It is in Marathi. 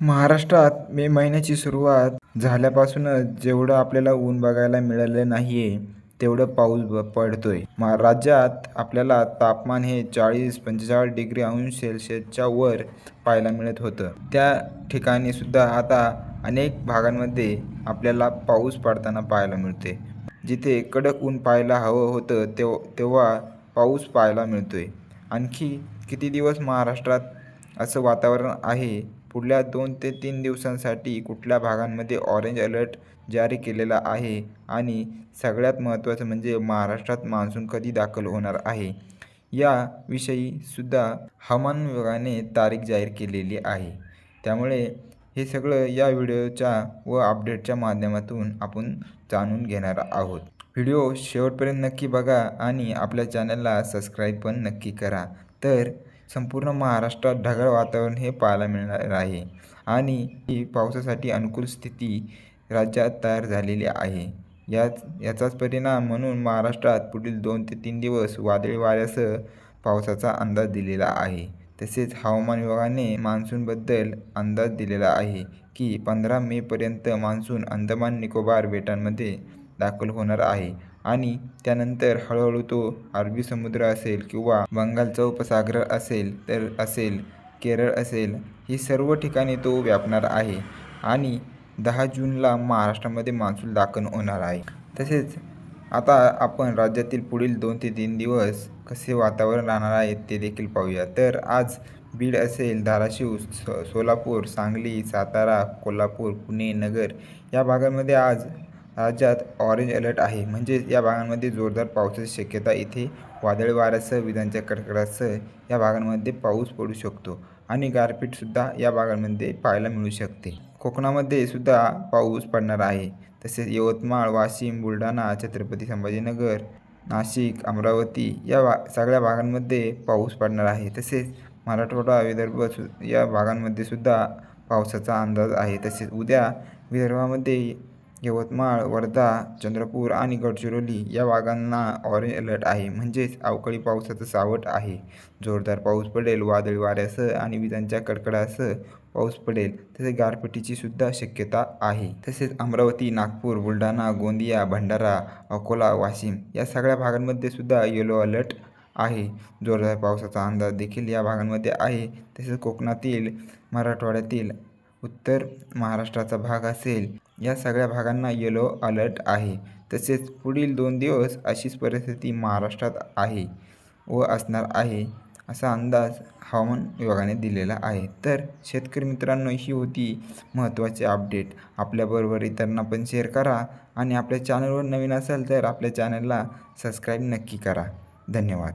महाराष्ट्रात मे महिन्याची सुरुवात झाल्यापासूनच जेवढं आपल्याला ऊन बघायला मिळालं नाही आहे तेवढं पाऊस ब पडतोय. मा राज्यात आपल्याला तापमान हे चाळीस पंचेचाळीस डिग्री अंश सेल्सिअसच्या वर पाहायला मिळत होतं. त्या ठिकाणी सुद्धा आता अनेक भागांमध्ये आपल्याला पाऊस पडताना पाहायला मिळते जिथे कडक ऊन पाहायला हवं होतं तेव तेव्हा पाऊस पाहायला मिळतोय. आणखी किती दिवस महाराष्ट्रात असं वातावरण आहे पुढल्या दोन ते तीन दिवसांसाठी कुठल्या भागांमध्ये ऑरेंज अलर्ट जारी केलेला आहे? आणि सगळ्यात महत्त्वाचं म्हणजे महाराष्ट्रात मान्सून कधी दाखल होणार आहे? याविषयी सुद्धा हवामान विभागाने तारीख जाहीर केलेली आहे. त्यामुळे हे सगळं या व्हिडिओच्या व अपडेटच्या माध्यमातून आपण जाणून घेणार आहोत. व्हिडिओ शेवटपर्यंत नक्की बघा आणि आपल्या चॅनलला सबस्क्राईब पण नक्की करा. तर संपूर्ण महाराष्ट्रात ढगाळ वातावरण हे पाहायला मिळणार आहे. आणि ही पावसासाठी अनुकूल स्थिती राज्यात तयार झालेली आहे. याच याचाच परिणाम म्हणून महाराष्ट्रात पुढील दोन ते तीन दिवस वादळी वाऱ्यासह पावसाचा अंदाज दिलेला आहे. तसेच हवामान विभागाने मान्सूनबद्दल अंदाज दिलेला आहे की पंधरा मेपर्यंत मान्सून अंदमान निकोबार बेटांमध्ये दाखल होणार आहे. आणि त्यानंतर हळूहळू तो अरबी समुद्र असेल किंवा बंगालचा उपसागर असेल तर असेल केरळ असेल ही सर्व ठिकाणी तो व्यापणार आहे आणि दहा जूनला महाराष्ट्रामध्ये मान्सून दाखल होणार आहे. तसेच आता आपण राज्यातील पुढील दोन ते तीन दिवस कसे वातावरण राहणार आहे ते देखील पाहूया. तर आज बीड असेल धाराशिव सो सोलापूर सांगली सातारा कोल्हापूर पुणे नगर या भागांमध्ये आज राज्यात ऑरेंज अलर्ट आहे. म्हणजे या भागांमध्ये जोरदार पावसाची शक्यता. इथे वादळी वाऱ्यासह विजांच्या कडकडासह या भागांमध्ये पाऊस पडू शकतो आणि गारपीटसुद्धा या भागांमध्ये पाहायला मिळू शकते. कोकणामध्ये सुद्धा पाऊस पडणार आहे. तसेच यवतमाळ वाशिम बुलढाणा छत्रपती संभाजीनगर नाशिक अमरावती या भा सगळ्या भागांमध्ये पाऊस पडणार आहे. तसेच मराठवाडा विदर्भ सु या भागांमध्ये सुद्धा पावसाचा अंदाज आहे. तसेच उद्या विदर्भामध्ये यवतमाळ वर्धा चंद्रपूर आणि गडचिरोली या भागांना ऑरेंज अलर्ट आहे. म्हणजेच अवकाळी पावसाचं सावट आहे. जोरदार पाऊस पडेल वादळी वाऱ्यासह आणि विजांच्या कडकडासह पाऊस पडेल तसेच गारपिटीची सुद्धा शक्यता आहे. तसेच अमरावती नागपूर बुलढाणा गोंदिया भंडारा अकोला वाशिम या सगळ्या भागांमध्ये सुद्धा येलो अलर्ट आहे. जोरदार पावसाचा अंदाज देखील या भागांमध्ये आहे. तसेच कोकणातील मराठवाड्यातील उत्तर महाराष्ट्राचा भाग असेल. या सगळ्या भागांना येलो अलर्ट आहे. तसेच पुढील दोन दिवस अशीच परिस्थिती महाराष्ट्रात आहे व असणार आहे असा अंदाज हवामान विभागाने दिलेला आहे. तर शेतकरी मित्रांनो ही होती महत्त्वाची अपडेट आपल्याबरोबर इतरांना पण शेअर करा आणि आपल्या चॅनलवर नवीन असाल तर आपल्या चॅनलला सबस्क्राईब नक्की करा. धन्यवाद.